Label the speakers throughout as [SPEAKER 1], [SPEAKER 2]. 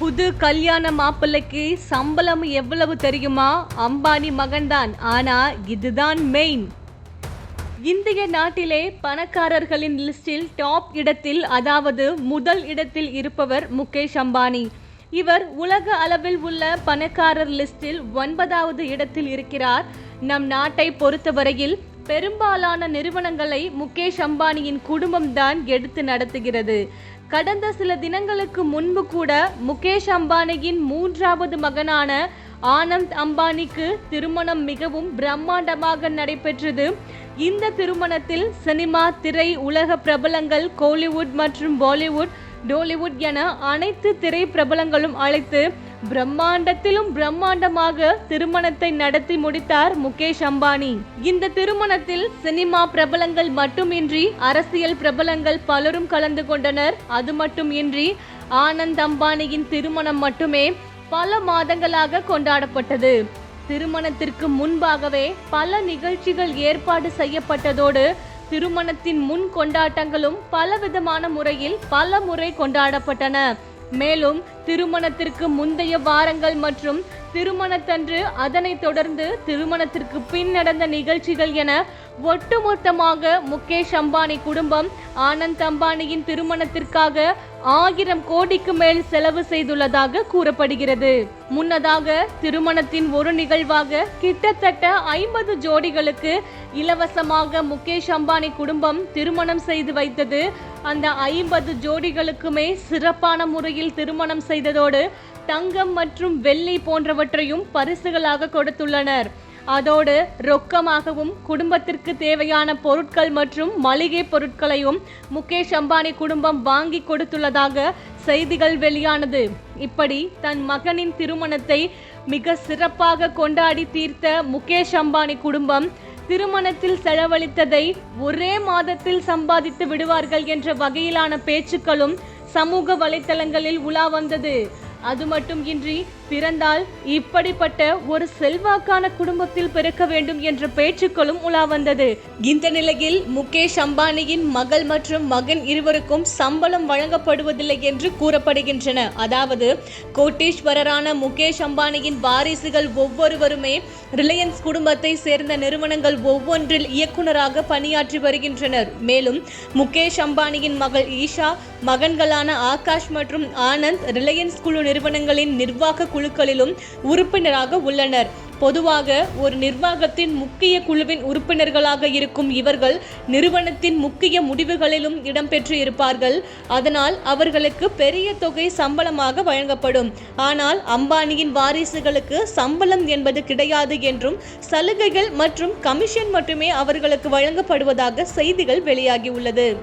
[SPEAKER 1] புது கல்யாண மாப்பிள்ளைக்கு சம்பளம் எவ்வளவு தெரியுமா? அம்பானி மகன்தான். ஆனா இதுதான் மெயின் இந்திய நாட்டிலே பணக்காரர்களின் லிஸ்டில் டாப் இடத்தில் அதாவது முதல் இடத்தில் இருப்பவர் முகேஷ் அம்பானி. இவர் உலக அளவில் உள்ள பணக்காரர் லிஸ்டில் ஒன்பதாவது இடத்தில் இருக்கிறார். நம் நாட்டை பொறுத்தவரையில் பெரும்பாலான நிறுவனங்களை முகேஷ் அம்பானியின் குடும்பம்தான் எடுத்து நடத்துகிறது. கடந்த சில தினங்களுக்கு முன்பு கூட முகேஷ் அம்பானியின் மூன்றாவது மகனான ஆனந்த் அம்பானிக்கு திருமணம் மிகவும் பிரம்மாண்டமாக நடைபெற்றது. இந்த திருமணத்தில் சினிமா திரை உலக பிரபலங்கள் கோலிவுட் மற்றும் பாலிவுட் டோலிவுட் என அனைத்து திரை பிரபலங்களும் அழைத்து பிரம்மாண்டத்திலும் பிரம்மாண்டமாக திருமணத்தை நடத்தி முடித்தார் முகேஷ் அம்பானி. இந்த திருமணத்தில் சினிமா பிரபலங்கள் மட்டுமின்றி அரசியல் பிரபலங்கள் பலரும் கலந்து கொண்டனர். அது மட்டுமின்றி ஆனந்த் அம்பானியின் திருமணம் மட்டுமே பல மாதங்களாக கொண்டாடப்பட்டது. திருமணத்திற்கு முன்பாகவே பல நிகழ்ச்சிகள் ஏற்பாடு செய்யப்பட்டதோடு திருமணத்தின் முன் கொண்டாட்டங்களும் பலவிதமான முறையில் பல முறை கொண்டாடப்பட்டன. மேலும் திருமணத்திற்கு முந்தைய வாரங்கள் மற்றும் திருமணத்தன்று அதனைத் தொடர்ந்து திருமணத்திற்கு பின் நடந்த நிகழ்ச்சிகள் என ஒட்டுமொத்தமாக முகேஷ் அம்பானி குடும்பம் ஆனந்த் அம்பானியின் திருமணத்திற்காக ஆயிரம் கோடிக்கு மேல் செலவு செய்துள்ளதாக கூறப்படுகிறது. முன்னதாக திருமணத்தின் ஒரு நிகழ்வாக கிட்டத்தட்ட ஐம்பது ஜோடிகளுக்கு இலவசமாக முகேஷ் அம்பானி குடும்பம் திருமணம் செய்து வைத்தது. அந்த ஐம்பது ஜோடிகளுக்குமே சிறப்பான முறையில் திருமணம் செய்ததோடு தங்கம் மற்றும் வெள்ளி போன்றவற்றையும் பரிசுகளாக கொடுத்துள்ளனர். அதோடு ரொக்கமாகவும் குடும்பத்திற்கு தேவையான பொருட்கள் மற்றும் மளிகை பொருட்களையும் முகேஷ் அம்பானி குடும்பம் வாங்கி கொடுத்துள்ளதாக செய்திகள் வெளியானது. இப்படி தன் மகனின் திருமணத்தை மிக சிறப்பாக கொண்டாடி தீர்த்த முகேஷ் அம்பானி குடும்பம் திருமணத்தில் செலவழித்ததை ஒரே மாதத்தில் சம்பாதித்து விடுவார்கள் என்ற வகையிலான பேச்சுக்களும் சமூக வலைத்தளங்களில் உலா வந்தது. அது மட்டும் இன்றி பிறந்தால் இப்படிப்பட்ட ஒரு செல்வாக்கான குடும்பத்தில் பிறக்க வேண்டும் என்ற பேச்சுக்களும் உலா வந்தது. இந்த நிலையில் முகேஷ் அம்பானியின் மகள் மற்றும் மகன் இருவருக்கும் சம்பளம் வழங்கப்படுவதில்லை என்று கூறப்படுகின்றன. அதாவது கோட்டீஸ்வரரான முகேஷ் அம்பானியின் வாரிசுகள் ஒவ்வொருவருமே ரிலையன்ஸ் குடும்பத்தை சேர்ந்த நிறுவனங்கள் ஒவ்வொன்றில் இயக்குநராக பணியாற்றி வருகின்றனர். மேலும் முகேஷ் அம்பானியின் மகள் ஈஷா மகன்களான ஆகாஷ் மற்றும் ஆனந்த் ரிலையன்ஸ் குழு நிறுவனங்களின் நிர்வாக குழுக்களிலும் உறுப்பினராக உள்ளனர். பொதுவாக ஒரு நிர்வாகத்தின் முக்கிய குழுவின் உறுப்பினர்களாக இருக்கும் இவர்கள் நிறுவனத்தின் முக்கிய முடிவுகளிலும் இடம்பெற்று இருப்பார்கள் அதனால் அவர்களுக்கு பெரிய தொகை சம்பளமாக வழங்கப்படும். ஆனால் அம்பானியின் வாரிசுகளுக்கு சம்பளம் என்பது கிடையாது என்றும் சலுகைகள் மற்றும் கமிஷன் மட்டுமே அவர்களுக்கு வழங்கப்படுவதாக செய்திகள் வெளியாகியுள்ளது.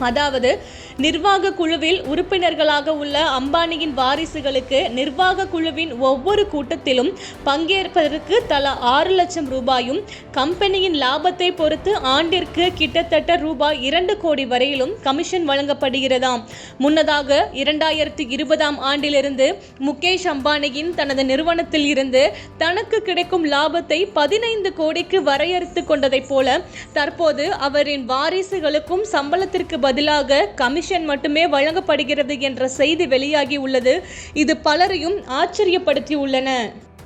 [SPEAKER 1] அதாவது நிர்வாக குழுவில் உறுப்பினர்களாக உள்ள அம்பானியின் வாரிசுகளுக்கு நிர்வாக குழுவின் ஒவ்வொரு கூட்டத்திலும் பங்கேற்பதற்கு தலா ஆறு லட்சம் ரூபாயும் கம்பெனியின் லாபத்தை பொறுத்து ஆண்டிற்கு கிட்டத்தட்ட ரூபாய் இரண்டு கோடி வரையிலும் கமிஷன் வழங்கப்படுகிறதாம். முன்னதாக இரண்டாயிரத்தி இருபதாம் ஆண்டிலிருந்து முகேஷ் அம்பானியின் தனது நிறுவனத்தில் இருந்து தனக்கு கிடைக்கும் லாபத்தை பதினைந்து கோடிக்கு வரையறுத்து கொண்டதைப் போல தற்போது அவரின் வாரிசுகளுக்கும் சம்பளத்திற்கு பதிலாக கமிஷன் மட்டுமே வழங்கப்படுகிறது என்ற செய்தி வெளியாகி உள்ளது இது பலரையும் ஆச்சரியப்படுத்தியுள்ளன.